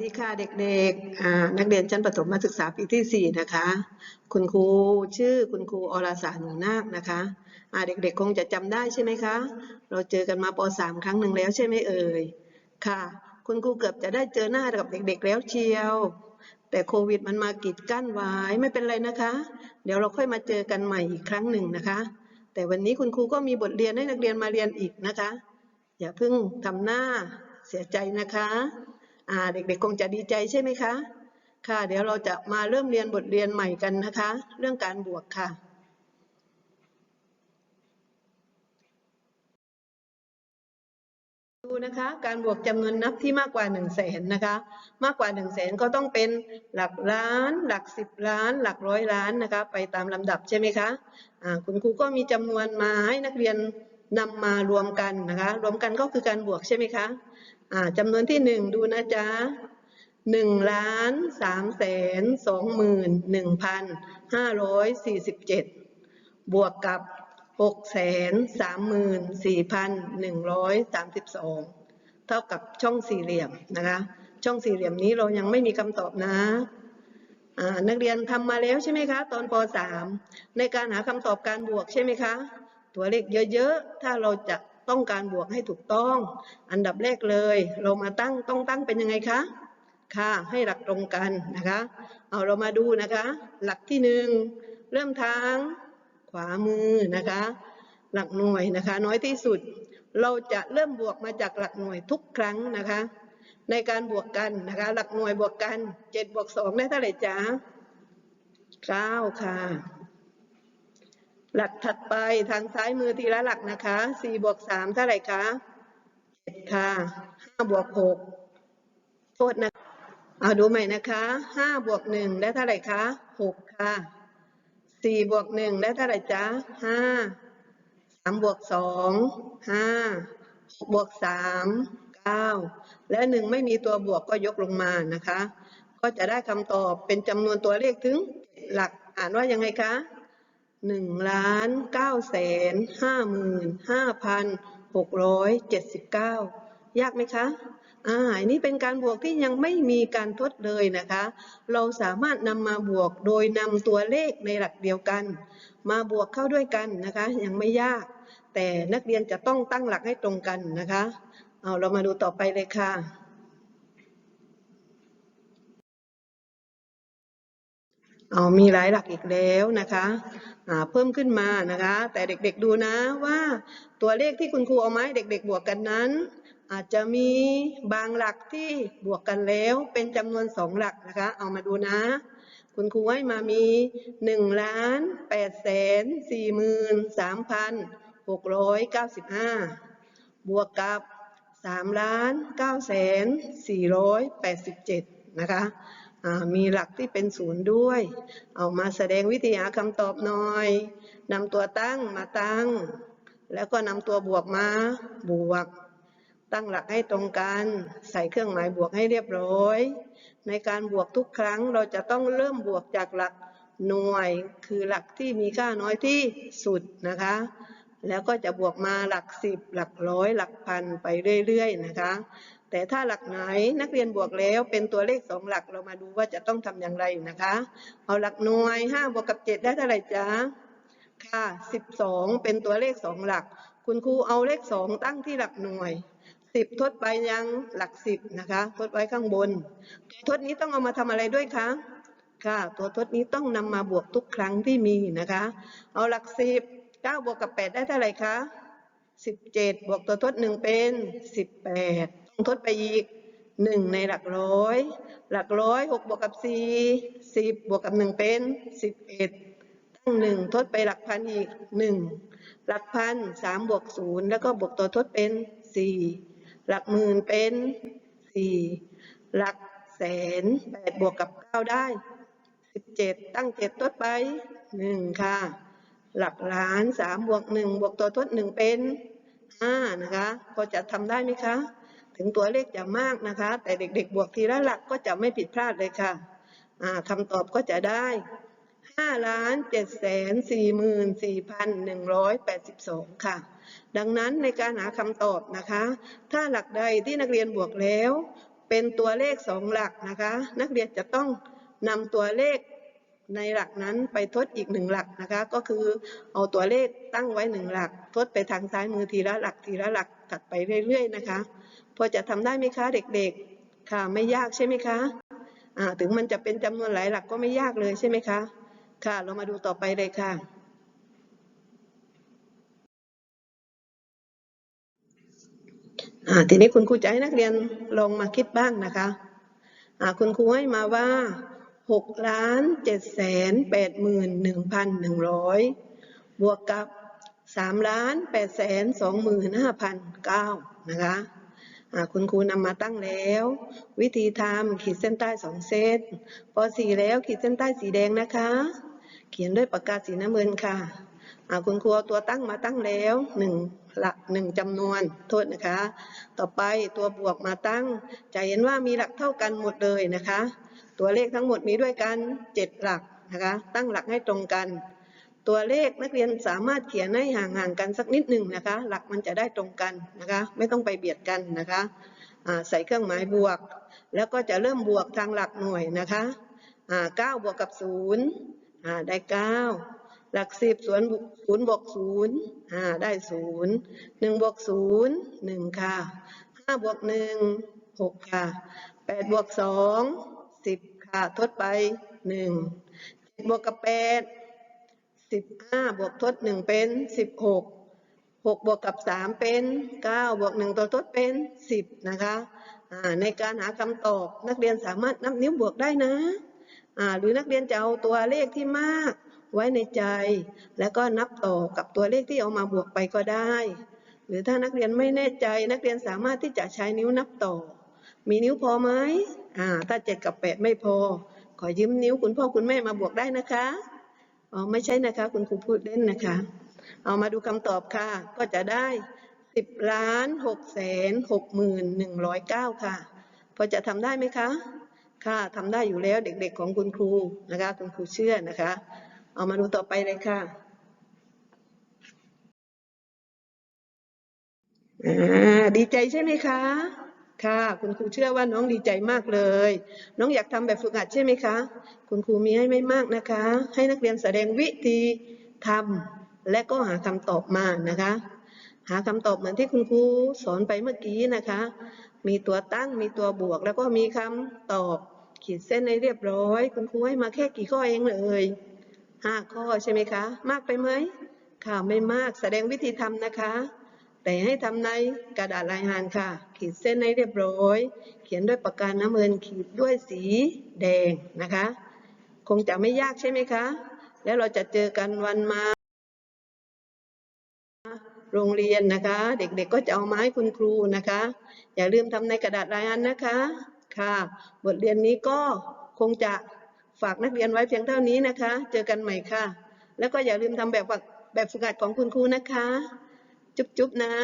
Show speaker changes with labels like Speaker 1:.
Speaker 1: ดีค่ะเด็กๆ นักเรียนชั้นประถมมาศึกษาปีที่ 4 นะคะ คุณครูชื่อคุณครูอรสาหนูนาคนะคะอ่าเด็กๆ คงจะจำได้ใช่ไหมคะ เราเจอกันมาป .3 ครั้งหนึ่งแล้วใช่ไหมเอ่ย ค่ะ คุณครูเกือบจะได้เจอหน้ากับเด็กๆ แล้วเชียว แต่โควิดมันมากีดกั้นไว้ไม่เป็นไรนะคะ เดี๋ยวเราค่อยมาเจอกันใหม่อีกครั้งหนึ่งนะคะ แต่วันนี้คุณครูก็มีบทเรียนให้นักเรียนมาเรียนอีกนะคะ อย่าเพิ่งทำหน้าเสียใจนะคะ เด็กๆคงจะดีใจใช่ไหมคะ ค่ะ เดี๋ยวเราจะมาเริ่มเรียนบทเรียนใหม่กันนะคะ เรื่องการบวกค่ะดูนะคะการบวกจำนวนนับที่มากกว่า1นึ่งแสนนะคะ มากกว่า1นึ่งแสนก็ต้องเป็นหลักล้าน หลักสิบล้าน หลักร้อยล้านนะคะ ไปตามลำดับใช่ไหมคะคุณครูก็มีจำนวนมาให้นักเรียนนำมารวมกันนะคะ รวมกันก็คือการบวกใช่ไหมคะ จำนวนที่หนึ่งดูนะจ๊ะหนึ่งล้านสามแสนสองหมื่นหนึ่งพันห้าร้อยสี่สิบเจ็ดบวกกับหกแสนสามหมื่นสี่พันหนึ่งร้อยสามสิบสองเท่ากับช่องสี่เหลี่ยมนะคะ ช่องสี่เหลี่ยมนี้เรายังไม่มีคำตอบนะอ่านักเรียนทำมาแล้วใช่ไหมคะ ตอนป .3 ในการหาคำตอบการบวกใช่ไหมคะ ตัวเลขเยอะๆ ถ้าเราจะ ต้องการบวกให้ถูกต้อง อันดับแรกเลย เรามาตั้งต้องตั้งเป็นยังไงคะ ค่ะให้หลักตรงกันนะคะ เอาเรามาดูนะคะ หลักที่หนึ่งเริ่มทางขวามือนะคะ หลักหน่วยนะคะ น้อยที่สุด เราจะเริ่มบวกมาจากหลักหน่วยทุกครั้งนะคะ ในการบวกกันนะคะ หลักหน่วยบวกกันเจ็ดบวกสองได้เท่าไหร่จ๊ะเก้าค่ะ หลักถัดไปทางซ้ายมือทีละหลักนะคะสี่บวกสามเท่าไหร่คะเจ็ดค่ะห้าบวกหกโทษนะเอาดูใหม่นะคะห้าบวกหนึ่งได้เท่าไหร่คะหกค่ะสี่บวกหนึ่งได้เท่าไหร่จ๊ะห้าสามบวกสองห้าหกบวกสามเก้าและหนึ่งไม่มีตัวบวกก็ยกลงมานะคะ ก็จะได้คำตอบเป็นจำนวนตัวเลขถึงหลักอ่านว่ายังไงคะ หนึ่งล้านเก้าแสนห้าหมื่นห้าพันหกร้อยเจ็ดสิบเก้ายากไหมคะ อ่า อันนี้เป็นการบวกที่ยังไม่มีการทดเลยนะคะ เราสามารถนำมาบวกโดยนำตัวเลขในหลักเดียวกัน มาบวกเข้าด้วยกันนะคะ ยังไม่ยาก แต่นักเรียนจะต้องตั้งหลักให้ตรงกันนะคะ เอาเรามาดูต่อไปเลยค่ะ เอามีหลายหลักอีกแล้วนะคะเพิ่มขึ้นมานะคะ แต่เด็กๆดูนะว่าตัวเลขที่คุณครูเอามาให้เด็ก ๆ บวกกันนั้น อาจจะมีบางหลักที่บวกกันแล้วเป็นจำนวนสองหลักนะคะ เอามาดูนะ คุณครูให้มามีหนึ่งล้านแปดแสนสี่หมื่นสามพันหกร้อยเก้าสิบห้าบวกกับสามล้านเก้าแสนสี่ร้อยแปดสิบเจ็ดนะคะ มีหลักที่เป็นศูนย์ด้วย เอามาแสดงวิธีหาคำตอบหน่อยนำตัวตั้งมาตั้ง แล้วก็นำตัวบวกมาบวก ตั้งหลักให้ตรงกัน ใส่เครื่องหมายบวกให้เรียบร้อย ในการบวกทุกครั้งเราจะต้องเริ่มบวกจากหลักหน่วย คือหลักที่มีค่าน้อยที่สุดนะคะ แล้วก็จะบวกมาหลักสิบหลักร้อยหลักพันไปเรื่อยๆนะคะ แต่ถ้าหลักไหนนักเรียนบวกแล้วเป็นตัวเลขสองหลักเรามาดูว่าจะต้องทำอย่างไรนะคะ เอาหลักหน่วยห้าบวกกับเจ็ดได้เท่าไหร่จ๊ะค่ะสิบสองเป็นตัวเลขสองหลัก คุณครูเอาเลขสองตั้งที่หลักหน่วยสิบทดไปยังหลักสิบนะคะ ทดไว้ข้างบน ตัวทดนี้ต้องเอามาทำอะไรด้วยคะค่ะ ตัวทดนี้ต้องนำมาบวกทุกครั้งที่มีนะคะ เอาหลักสิบเก้าบวกกับแปดได้เท่าไหร่คะสิบเจ็ดบวกตัวทดหนึ่งเป็นสิบแปด ทดไปอีกหนึ่งในหลักร้อย หลักร้อยหกบวกกับสี่สิบบวกกับหนึ่งเป็นสิบเอ็ดตั้งหนึ่งทดไปหลักพันอีกหนึ่งหลักพันสามบวกศูนย์แล้วก็บวกตัวทดเป็นสี่หลักหมื่นเป็นสี่หลักแสนแปดบวกกับเก้าได้สิบเจ็ดตั้งเจ็ดทดไปหนึ่งค่ะ หลักล้านสามบวกหนึ่งบวกตัวทดหนึ่งเป็นห้านะคะพอจะทำได้ไหมคะ ถึงตัวเลขจะมากนะคะ แต่เด็กๆ บวกทีละหลักก็จะไม่ผิดพลาดเลยค่ะคำตอบก็จะได้ห้าล้านเจ็ดแสนสี่หมื่นสี่พันหนึ่งร้อยแปดสิบสองค่ะ ดังนั้นในการหาคำตอบนะคะ ถ้าหลักใดที่นักเรียนบวกแล้วเเป็นตัวเลขสองหลักนะคะ นักเรียนจะต้องนำตัวเลข ในหลักนั้นไปทดอีกหนึ่งหลักนะคะ ก็คือเอาตัวเลขตั้งไว้หนึ่งหลัก ทดไปทางซ้ายมือทีละหลักทีละหลักถัดไปเรื่อย ๆ นะคะ พอจะทำได้ไหมคะเด็กๆ ค่ะไม่ยากใช่ไหมคะอ่าถึงมันจะเป็นจำนวนหลายหลักก็ไม่ยากเลยใช่ไหมคะ ค่ะ เรามาดูต่อไปเลยค่ะ ทีนี้คุณครูจะให้นักเรียนลองมาคิดบ้างนะคะอ่าคุณครูให้มาว่า หกล้านเจ็ดแสนแปดหมื่นหนึ่งพันหนึ่งร้อยบวกกับสามล้านแปดแสนสองหมื่นห้าพันเก้านะคะคุณครูนำมาตั้งแล้ว วิธีทำขีดเส้นใต้สองเซตพอสี่แล้วขีดเส้นใต้สีแดงนะคะ เขียนด้วยปากกาสีน้ำเงินค่ะคุณครูเอาตัวตั้งมาตั้งแล้วหนึ่งหลักหนึ่งจำนวนโทษนะคะ ต่อไปตัวบวกมาตั้งจะเห็นว่ามีหลักเท่ากันหมดเลยนะคะ ตัวเลขทั้งหมดมีด้วยกันเจ็ดหลักนะคะตั้งหลักให้ตรงกัน ตัวเลขนักเรียนสามารถเขียนให้ห่างๆกันสักนิดหนึ่งนะคะหลักมันจะได้ตรงกันนะคะไม่ต้องไปเบียดกันนะคะใส่เครื่องหมายบวก แล้วก็จะเริ่มบวกทางหลักหน่วยนะคะเก้าบวกกับศูนย์ได้เก้าหลักสิบศูนศูนย์บวกศูนย์ได้ศูนย์หนึ่งบวกศูนย์หนึ่งค่ะห้าบวกหนึ่งหกค่ะแปดบวกสอง ค่ะทดไปหนึ่งเจ็ดบวกกับแปดสิบห้าบวกทดหนึ่งเป็นสิบหกหกบวกกับสามเป็นเก้าบวกหนึ่งตัวทดเป็นสิบนะคะในการหาคำตอบนักเรียนสามารถนับนิ้วบวกได้นะหรือนักเรียนจะเอาตัวเลขที่มากไว้ในใจ แล้วก็นับต่อกับตัวเลขที่เอามาบวกไปก็ได้ หรือถ้านักเรียนไม่แน่ใจนักเรียนสามารถที่จะใช้นิ้วนับต่อ มีนิ้วพอไหม อ่า ถ้าเจ็ดกับแปดไม่พอ ขอยืมนิ้วคุณพ่อคุณแม่มาบวกได้นะคะอ๋อไม่ใช่นะคะ คุณครูพูดเล่นนะคะ เอามาดูคำตอบค่ะ ก็จะได้สิบล้านหกแสนหกหมื่นหนึ่งร้อยเก้าค่ะ พอจะทำได้ไหมคะ ค่ะทำได้อยู่แล้วเด็กๆของคุณครูนะคะ คุณครูเชื่อนะคะ เอามาดูต่อไปเลยค่ะอ่าดีใจใช่ไหมคะ ค่ะ คุณครูเชื่อว่าน้องดีใจมากเลย น้องอยากทำแบบฝึกหัดใช่ไหมคะ คุณครูมีให้ไม่มากนะคะ ให้นักเรียนแสดงวิธีทำและก็หาคำตอบมานะคะ หาคำตอบเหมือนที่คุณครูสอนไปเมื่อกี้นะคะ มีตัวตั้งมีตัวบวก แล้วก็มีคำตอบ ขีดเส้นให้เรียบร้อย คุณครูให้มาแค่กี่ข้อเองเลยห้าข้อใช่ไหมคะ มากไปไหมค่ะไม่มากแสดงวิธีทำนะคะ แต่ให้ทำในกระดาษลายหานค่ะ ขีดเส้นให้เรียบร้อย เขียนด้วยปากกาน้ำเงินขีดด้วยสีแดงนะคะ คงจะไม่ยากใช่ไหมคะ แล้วเราจะเจอกันวันมา โรงเรียนนะคะ เด็กๆก็จะเอามาให้คุณครูนะคะ อย่าลืมทำในกระดาษรายงานนะคะค่ะ บทเรียนนี้ก็คงจะฝากนักเรียนไว้เพียงเท่านี้นะคะ เจอกันใหม่ค่ะ แล้วก็อย่าลืมทำแบบแบบฝึกหัดของคุณครูนะคะ จุ๊บ ๆ นะ